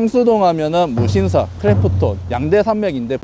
성수동 하면은 무신사, 크래프톤, 양대 산맥인데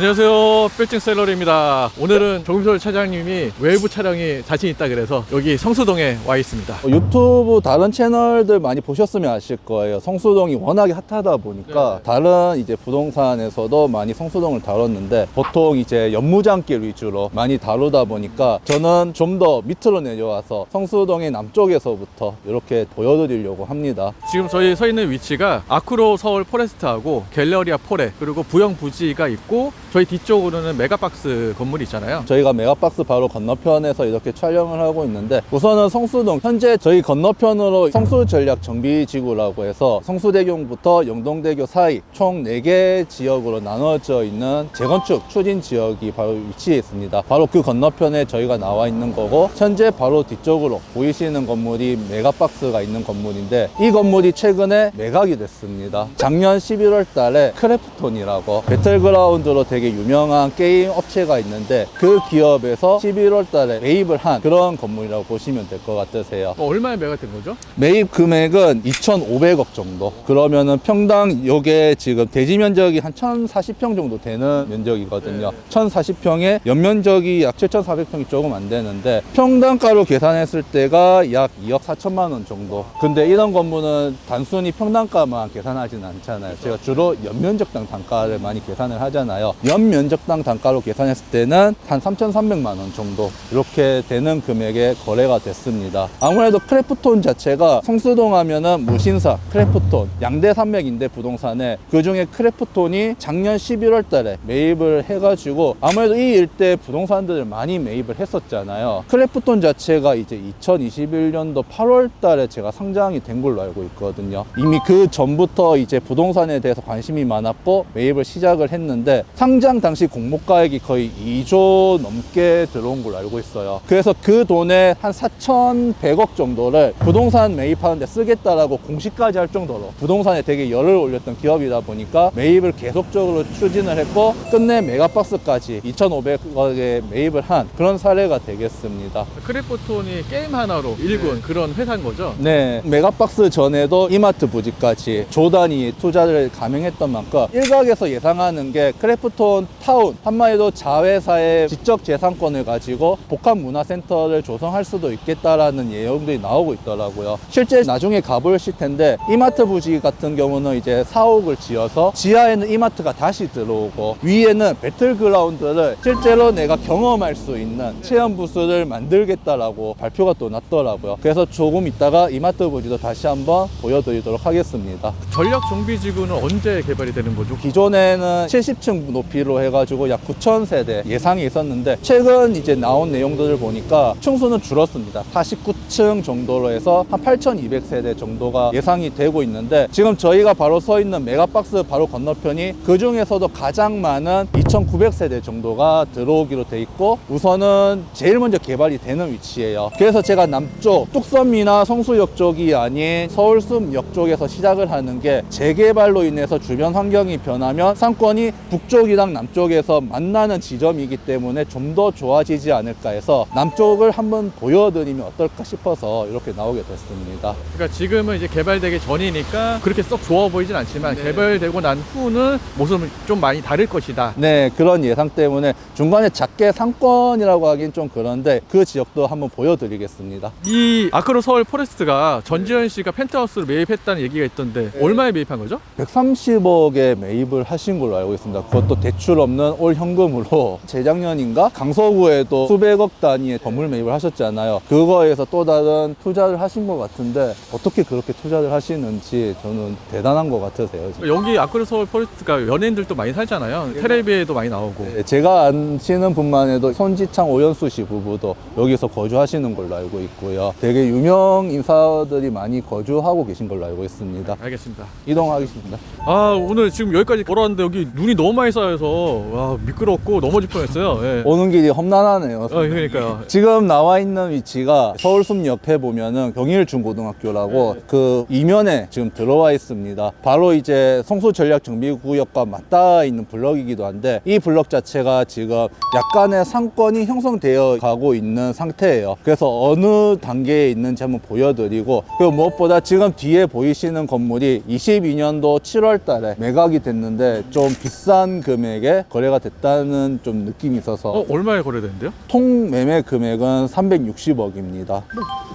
안녕하세요. 빌딩 셀러리입니다. 오늘은 정sol 차장님이 외부 촬영이 자신 있다 그래서 여기 성수동에 와 있습니다. 어, 유튜브 다른 채널들 많이 보셨으면 아실 거예요. 성수동이 워낙에 핫하다 보니까 네. 다른 이제 부동산에서도 많이 성수동을 다뤘는데 보통 이제 연무장길 위주로 많이 다루다 보니까 저는 좀 더 밑으로 내려와서 성수동의 남쪽에서부터 이렇게 보여드리려고 합니다. 지금 저희 서 있는 위치가 아크로 서울 포레스트하고 갤러리아 포레 그리고 부영 부지가 있고 저희 뒤쪽으로는 메가박스 건물이 있잖아요. 저희가 메가박스 바로 건너편에서 이렇게 촬영을 하고 있는데 우선은 성수동 현재 저희 건너편으로 성수전략 정비지구라고 해서 성수대교부터 영동대교 사이 총 4개 지역으로 나눠져 있는 재건축 추진 지역이 바로 위치해 있습니다. 바로 그 건너편에 저희가 나와 있는 거고 현재 바로 뒤쪽으로 보이시는 건물이 메가박스가 있는 건물인데 이 건물이 최근에 매각이 됐습니다. 작년 11월 달에 크래프톤이라고 배틀그라운드로 되게 유명한 게임 업체가 있는데 그 기업에서 11월 달에 매입을 한 그런 건물이라고 보시면 될 것 같으세요. 어, 얼마에 매각된 거죠? 매입 금액은 2,500억 정도. 그러면은 평당 요게 지금 대지 면적이 한 1,040평 정도 되는 면적이거든요. 네. 1,040평에 연면적이 약 7,400평이 조금 안 되는데 평당가로 계산했을 때가 약 2억 4천만 원 정도. 근데 이런 건물은 단순히 평당가만 계산하진 않잖아요. 제가 주로 연면적당 단가를 많이 계산을 하잖아요. 연면적당 단가로 계산했을 때는 한 3,300만 원 정도 이렇게 되는 금액에 거래가 됐습니다. 아무래도 크래프톤 자체가 성수동 하면은 무신사, 크래프톤, 양대 산맥인데 부동산에 그 중에 크래프톤이 작년 11월 달에 매입을 해가지고 아무래도 이 일대 부동산들을 많이 매입을 했었잖아요. 크래프톤 자체가 이제 2021년도 8월 달에 제가 상장이 된 걸로 알고 있거든요. 이미 그 전부터 이제 부동산에 대해서 관심이 많았고 매입을 시작을 했는데 상장 당시 공모가액이 거의 2조 넘게 들어온 걸로 알고 있어요. 그래서 그 돈에 한 4,100억 정도를 부동산 매입하는데 쓰겠다라고 공시까지 할 정도로 부동산에 되게 열을 올렸던 기업이다 보니까 매입을 계속적으로 추진을 했고 끝내 메가박스까지 2,500억에 매입을 한 그런 사례가 되겠습니다. 크래프톤이 게임 하나로 일군 그런 회사인 거죠? 네, 메가박스 전에도 이마트 부지까지 조단이 투자를 감행했던 만큼 일각에서 예상하는 게 크래프톤 타운 한마디로 자회사의 지적 재산권을 가지고 복합 문화센터를 조성할 수도 있겠다라는 예언들이 나오고 있더라고요. 실제 나중에 가보실 텐데 이마트 부지 같은 경우는 이제 사옥을 지어서 지하에는 이마트가 다시 들어오고 위에는 배틀그라운드를 실제로 내가 경험할 수 있는 체험 부스를 만들겠다라고 발표가 또 났더라고요. 그래서 조금 있다가 이마트 부지도 다시 한번 보여드리도록 하겠습니다. 전략 정비지구는 언제 개발이 되는 거죠? 기존에는 70층 높이 로 해가지고 약 9천 세대 예상이 있었는데 최근 이제 나온 내용들을 보니까 층수는 줄었습니다. 49층 정도로 해서 한 8,200세대 정도가 예상이 되고 있는데 지금 저희가 바로 서 있는 메가박스 바로 건너편이 그 중에서도 가장 많은 2,900세대 정도가 들어오기로 돼 있고 우선은 제일 먼저 개발이 되는 위치예요. 그래서 제가 남쪽 뚝섬이나 성수역 쪽이 아닌 서울숲역 쪽에서 시작을 하는 게 재개발로 인해서 주변 환경이 변하면 상권이 북쪽이 랑 남쪽에서 만나는 지점이기 때문에 좀 더 좋아지지 않을까 해서 남쪽을 한번 보여드리면 어떨까 싶어서 이렇게 나오게 됐습니다. 그러니까 지금은 이제 개발되기 전이니까 그렇게 썩 좋아 보이진 않지만 네. 개발되고 난 후는 모습은 좀 많이 다를 것이다. 네, 그런 예상 때문에 중간에 작게 상권이라고 하긴 좀 그런데 그 지역도 한번 보여드리겠습니다. 이 아크로 서울 포레스트가 전지현 씨가 펜트하우스를 매입했다는 얘기가 있던데 네. 얼마에 매입한 거죠? 130억에 매입을 하신 걸로 알고 있습니다. 그것도 대출 없는 올 현금으로 재작년인가 강서구에도 수백억 단위의 건물 매입을 하셨잖아요. 그거에서 또 다른 투자를 하신 것 같은데 어떻게 그렇게 투자를 하시는지 저는 대단한 것 같으세요. 지금. 여기 아크로 서울 포레스트가 연예인들도 많이 살잖아요. 텔레비에도 많이 나오고. 네, 제가 아시는 분만 해도 손지창 오연수 씨 부부도 여기서 거주하시는 걸로 알고 있고요. 되게 유명 인사들이 많이 거주하고 계신 걸로 알고 있습니다. 알겠습니다. 이동하겠습니다. 아 오늘 지금 여기까지 걸어왔는데 여기 눈이 너무 많이 쌓여서 올라가면서 와 미끄럽고 넘어질 뻔했어요. 예. 오는 길이 험난하네요. 어, 그러니까요. 지금 나와 있는 위치가 서울숲 옆에 보면은 경일중고등학교라고 그 이면에 지금 들어와 있습니다. 바로 이제 성수전략정비구역과 맞닿아 있는 블럭이기도 한데 이 블럭 자체가 지금 약간의 상권이 형성되어 가고 있는 상태예요. 그래서 어느 단계에 있는지 한번 보여드리고 그리고 무엇보다 지금 뒤에 보이시는 건물이 22년도 7월 달에 매각이 됐는데 좀 비싼 금액 에 거래가 됐다는 좀 느낌이 있어서 어, 얼마에 거래되는데요? 통 매매 금액은 360억입니다.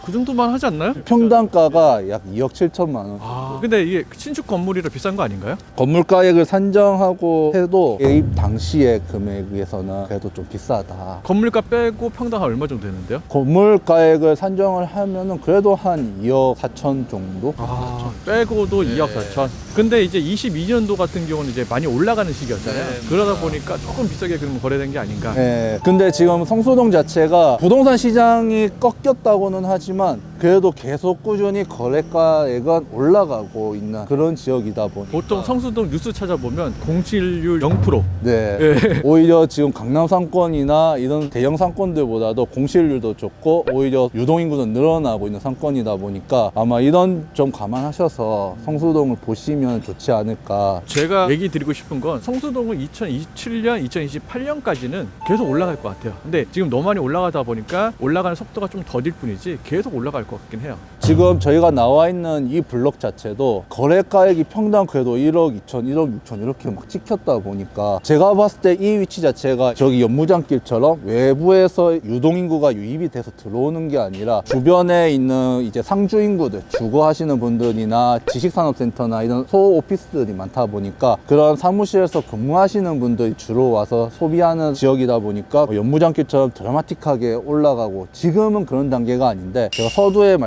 그 정도만 하지 않나요? 평당가가 약 2억 7천만 원. 아, 근데 이게 신축 건물이라 비싼 거 아닌가요? 건물 가액을 산정하고 해도 개입 당시의 금액에서는 그래도 좀 비싸다. 건물가 빼고 평당 한 얼마 정도 되는데요? 건물 가액을 산정을 하면은 그래도 한 2억 4천 정도? 아, 빼고도 2억 4천. 근데 이제 22년도 같은 경우는 이제 많이 올라가는 시기였잖아요. 그러다 보니까 조금 비싸게 그러면 거래된 게 아닌가. 네. 근데 지금 성수동 자체가 부동산 시장이 꺾였다고는 하지만 그래도 계속 꾸준히 거래가액은 올라가고 있는 그런 지역이다 보니 보통 성수동 뉴스 찾아보면 공실률 0%. 네. 예. 오히려 지금 강남 상권이나 이런 대형 상권들보다도 공실률도 좋고 오히려 유동인구도 늘어나고 있는 상권이다 보니까 아마 이런 점 감안하셔서 성수동을 보시면 좋지 않을까. 제가 얘기 드리고 싶은 건 성수동은 2027년, 2028년까지는 계속 올라갈 것 같아요. 근데 지금 너무 많이 올라가다 보니까 올라가는 속도가 좀 더딜 뿐이지 계속 올라갈 것 같긴 해요. 지금 저희가 나와 있는 이 블록 자체도 거래가액이 평당 그래도 1억 2천, 1억 6천 이렇게 막 찍혔다 보니까 제가 봤을 때 이 위치 자체가 저기 연무장길처럼 외부에서 유동인구가 유입이 돼서 들어오는 게 아니라 주변에 있는 이제 상주 인구들 주거하시는 분들이나 지식산업센터나 이런 소오피스들이 많다 보니까 그런 사무실에서 근무하시는 분들이 주로 와서 소비하는 지역이다 보니까 연무장길처럼 드라마틱하게 올라가고 지금은 그런 단계가 아닌데 제가 서두에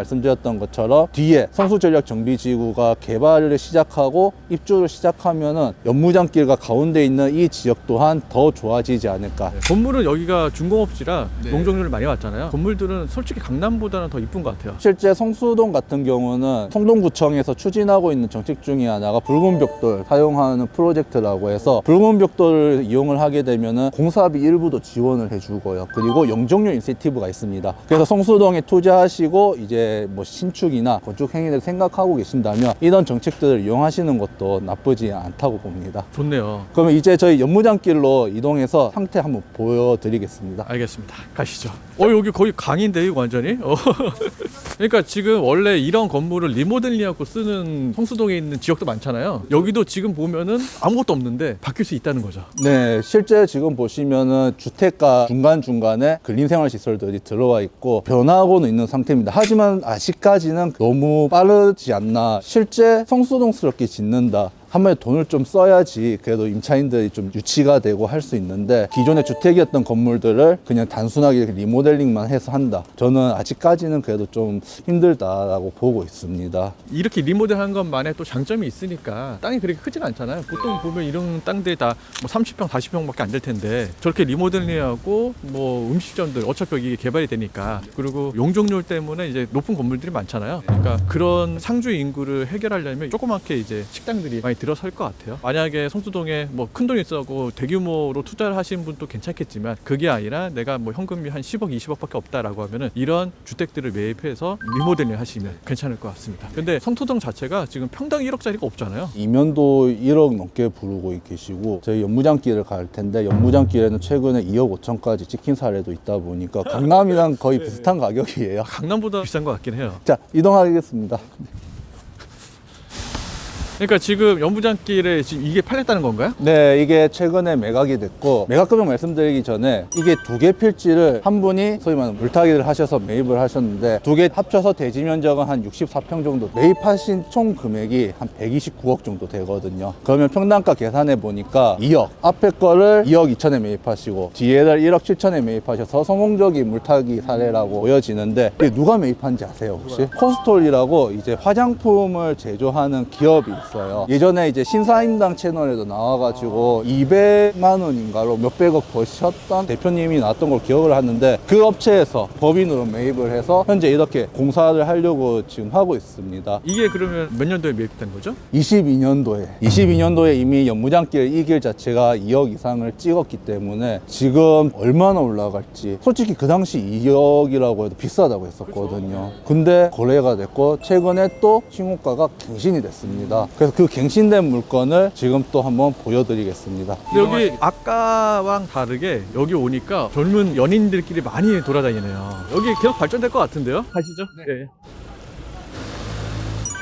말씀드렸던 것처럼 뒤에 성수전략 정비지구가 개발을 시작하고 입주를 시작하면은 연무장길과 가운데 있는 이 지역 또한 더 좋아지지 않을까 건물은 여기가 중공업지라 네. 농정률 많이 왔잖아요. 건물들은 솔직히 강남보다는 더 이쁜 것 같아요. 실제 성수동 같은 경우는 성동구청에서 추진하고 있는 정책 중에 하나가 붉은 벽돌 사용하는 프로젝트라고 해서 붉은 벽돌을 이용을 하게 되면은 공사비 일부도 지원을 해주고요. 그리고 영종료 인센티브가 있습니다. 그래서 성수동에 투자하시고 이제 뭐 신축이나 건축 행위를 생각하고 계신다면 이런 정책들을 이용하시는 것도 나쁘지 않다고 봅니다. 좋네요. 그러면 이제 저희 연무장길로 이동해서 상태 한번 보여드리겠습니다. 알겠습니다. 가시죠. 어 여기 거의 강인데 이거 완전히. 어. 그러니까 지금 원래 이런 건물을 리모델링하고 쓰는 성수동에 있는 지역도 많잖아요. 여기도 지금 보면은 아무것도 없는데 바뀔 수 있다는 거죠. 네, 실제 지금 보시면은 주택가 중간 중간에 근린생활 시설들이 들어와 있고 변하고는 있는 상태입니다. 하지만 아직까지 는 너무 빠르지 않나. 실제 성수동스럽게 짓는다. 한 번에 돈을 좀 써야지 그래도 임차인들이 좀 유치가 되고 할 수 있는데 기존의 주택이었던 건물들을 그냥 단순하게 리모델링만 해서 한다. 저는 아직까지는 그래도 좀 힘들다라고 보고 있습니다. 이렇게 리모델한 것만의 또 장점이 있으니까 땅이 그렇게 크진 않잖아요. 보통 보면 이런 땅들이 다 뭐 30평, 40평밖에 안 될 텐데 저렇게 리모델링하고 뭐 음식점들 어차피 여기 개발이 되니까 그리고 용적률 때문에 이제 높은 건물들이 많잖아요. 그러니까 그런 상주 인구를 해결하려면 조그맣게 이제 식당들이 많이 들어설 것 같아요. 만약에 성수동에 뭐 큰돈 있어고 대규모로 투자를 하시는 분도 괜찮겠지만 그게 아니라 내가 뭐 현금이 한 10억, 20억밖에 없다라고 하면은 이런 주택들을 매입해서 리모델링 하시면 괜찮을 것 같습니다. 근데 성수동 자체가 지금 평당 1억짜리가 없잖아요. 이면도 1억 넘게 부르고 계시고 저희 연무장길을 갈 텐데 연무장길에는 최근에 2억 5천까지 찍힌 사례도 있다 보니까 강남이랑 거의 비슷한 가격이에요. 강남보다 비싼 것 같긴 해요. 자, 이동하겠습니다. 그러니까 지금 연부장길에 지금 이게 팔렸다는 건가요? 네, 이게 최근에 매각이 됐고 매각 금액 말씀드리기 전에 이게 두 개 필지를 한 분이 소위 말하는 물타기를 하셔서 매입을 하셨는데 두 개 합쳐서 대지 면적은 한 64평 정도 매입하신 총 금액이 한 129억 정도 되거든요. 그러면 평당가 계산해 보니까 2억 앞에 거를 2억 2천에 매입하시고 뒤에를 1억 7천에 매입하셔서 성공적인 물타기 사례라고 보여지는데 이게 누가 매입한지 아세요 혹시? 코스톨이라고 이제 화장품을 제조하는 기업이 있어요. 예전에 이제 신사임당 채널에도 나와가지고 200만 원인가로 몇백억 버셨던 대표님이 나왔던 걸 기억을 하는데 그 업체에서 법인으로 매입을 해서 현재 이렇게 공사를 하려고 지금 하고 있습니다. 이게 그러면 몇 년도에 매입된 거죠? 22년도에 22년도에 이미 연무장길 이 길 자체가 2억 이상을 찍었기 때문에 지금 얼마나 올라갈지 솔직히 그 당시 2억이라고 해도 비싸다고 했었거든요 근데 거래가 됐고 최근에 또 신고가가 갱신이 됐습니다 그래서 그 갱신된 물건을 지금 또 한번 보여드리겠습니다 근데 여기 아까랑 다르게 여기 오니까 젊은 연인들끼리 많이 돌아다니네요. 여기 계속 발전될 것 같은데요? 가시죠. 네.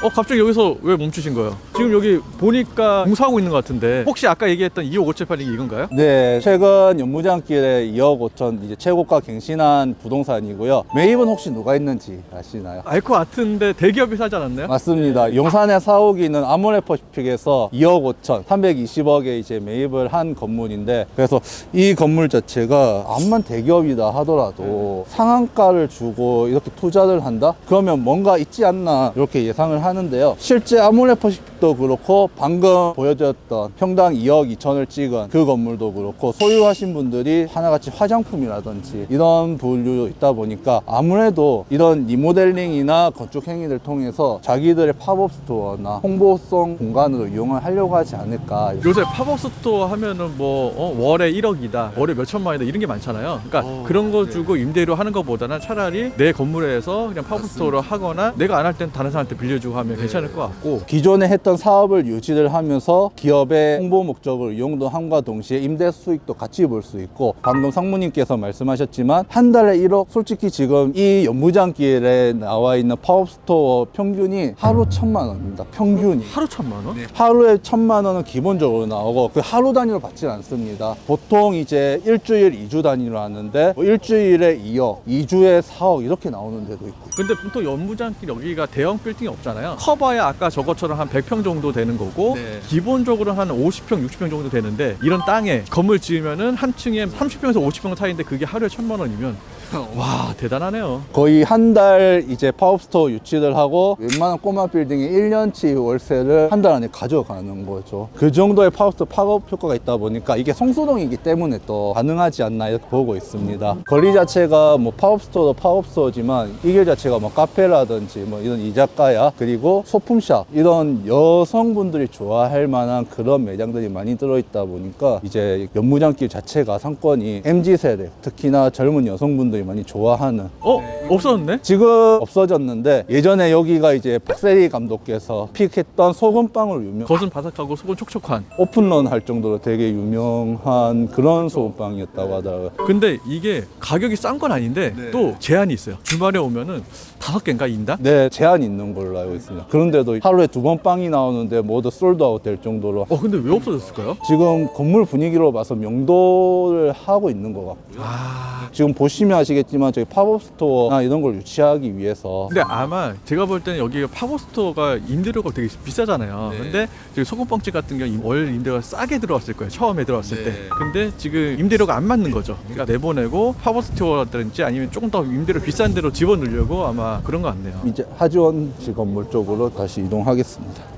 어 갑자기 여기서 왜 멈추신 거예요? 지금 여기 보니까 공사하고 있는 것 같은데 혹시 아까 얘기했던 2억 5천 8이 이건가요? 네, 최근 연무장길에 2억 5천 이제 최고가 갱신한 부동산이고요. 매입은 혹시 누가 했는지 아시나요? 알 것 같은데 대기업이 사지 않았나요? 맞습니다. 용산에 사옥이 있는 아모레퍼시픽에서 2억 5천, 320억에 이제 매입을 한 건물인데 그래서 이 건물 자체가 암만 대기업이다 하더라도 상한가를 주고 이렇게 투자를 한다? 그러면 뭔가 있지 않나 이렇게 예상을 하는데요. 실제 아모레퍼시 픽도 그렇고 방금 보여드렸던 평당 2억 2천을 찍은 그 건물도 그렇고 소유하신 분들이 하나같이 화장품이라든지 이런 분류 있다 보니까 아무래도 이런 리모델링이나 건축 행위를 통해서 자기들의 팝업 스토어나 홍보성 공간으로 이용을 하려고 하지 않을까. 요새 팝업 스토어 하면은 뭐 어, 월에 1억이다, 월에 몇 천만이다 이런 게 많잖아요. 그러니까 어, 그런 거 네. 주고 임대료 하는 것보다는 차라리 내 건물에서 그냥 팝업 스토어를 하거나 내가 안 할 땐 다른 사람한테 빌려주고 하면 괜찮을 것 같고 기존에 했던 사업을 유지를 하면서 기업의 홍보 목적을 이용도 함과 동시에 임대 수익도 같이 볼 수 있고 방금 상무님께서 말씀하셨지만 한 달에 1억 솔직히 지금 이 연무장길에 나와 있는 팝업 스토어 평균이 하루 천만 원입니다. 평균이. 하루 천만 원? 하루에 천만 원은 기본적으로 나오고 그 하루 단위로 받지 않습니다. 보통 이제 일주일, 이주 단위로 하는데 뭐 일주일에 2억, 2주에 4억 이렇게 나오는 데도 있고. 근데 보통 연무장길 여기가 대형 빌딩이 없잖아요. 커봐야 아까 저것처럼 한 100평 정도 되는 거고 네. 기본적으로 한 50평, 60평 정도 되는데 이런 땅에 건물 지으면은 한 층에 30평에서 50평 사이인데 그게 하루에 천만 원이면 와 대단하네요. 거의 한 달 이제 파업스토어 유치를 하고 웬만한 꼬마 빌딩의 1년치 월세를 한 달 안에 가져가는 거죠. 그 정도의 파업스토어 팝업 효과가 있다 보니까 이게 성수동이기 때문에 또 가능하지 않나 이렇게 보고 있습니다. 거리 자체가 뭐 파업스토어도 파업스토어지만 이 길 자체가 뭐 카페라든지 뭐 이런 이자카야 그리고 소품샵 이런 여성분들이 좋아할 만한 그런 매장들이 많이 들어있다 보니까 이제 연무장길 자체가 상권이 MZ세대 특히나 젊은 여성분들 이 많이 좋아하는 어 없었네? 지금 없어졌는데 예전에 여기가 이제 박세리 감독께서 픽했던 소금빵으로 유명 겉은 바삭하고 속은 촉촉한. 오픈런 할 정도로 되게 유명한 그런 소금빵이었다고 하더라고요. 근데 이게 가격이 싼 건 아닌데 또 제한이 있어요. 주말에 오면은 다섯 개인가 인다? 네, 제한이 있는 걸로 알고 있습니다. 그런데도 하루에 두 번 빵이 나오는데 모두 솔드아웃 될 정도로 어 근데 왜 없어졌을까요? 지금 건물 분위기로 봐서 명도를 하고 있는 것 같고요. 아 지금 보시면 아시겠지만 저희 팝업 스토어나 이런 걸 유치하기 위해서 근데 아마 제가 볼 때는 여기 파워스토어가 임대료가 되게 비싸잖아요. 네. 근데 저기 소금빵집 같은 경우 월 임대가 싸게 들어왔을 거예요. 처음에 들어왔을 네. 때. 근데 지금 임대료가 안 맞는 거죠. 그러니까 내보내고 파워스토어라든지 아니면 조금 더 임대료 비싼 데로 집어넣으려고 아마 그런 것 같네요. 이제 하지원시 건물 쪽으로 다시 이동하겠습니다.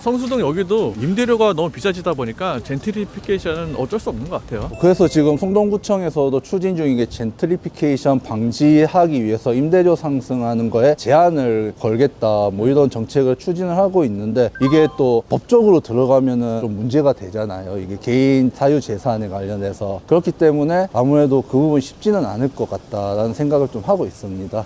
성수동 여기도 임대료가 너무 비싸지다 보니까 젠트리피케이션은 어쩔 수 없는 것 같아요. 그래서 지금 송동구청에서도 추진 중인 게 젠트리피케이션 방지하기 위해서 임대료 상승하는 거에 제한을 걸겠다 뭐 이런 정책을 추진을 하고 있는데 이게 또 법적으로 들어가면은 좀 문제가 되잖아요. 이게 개인 사유 재산에 관련해서 그렇기 때문에 아무래도 그 부분 쉽지는 않을 것 같다라는 생각을 좀 하고 있습니다.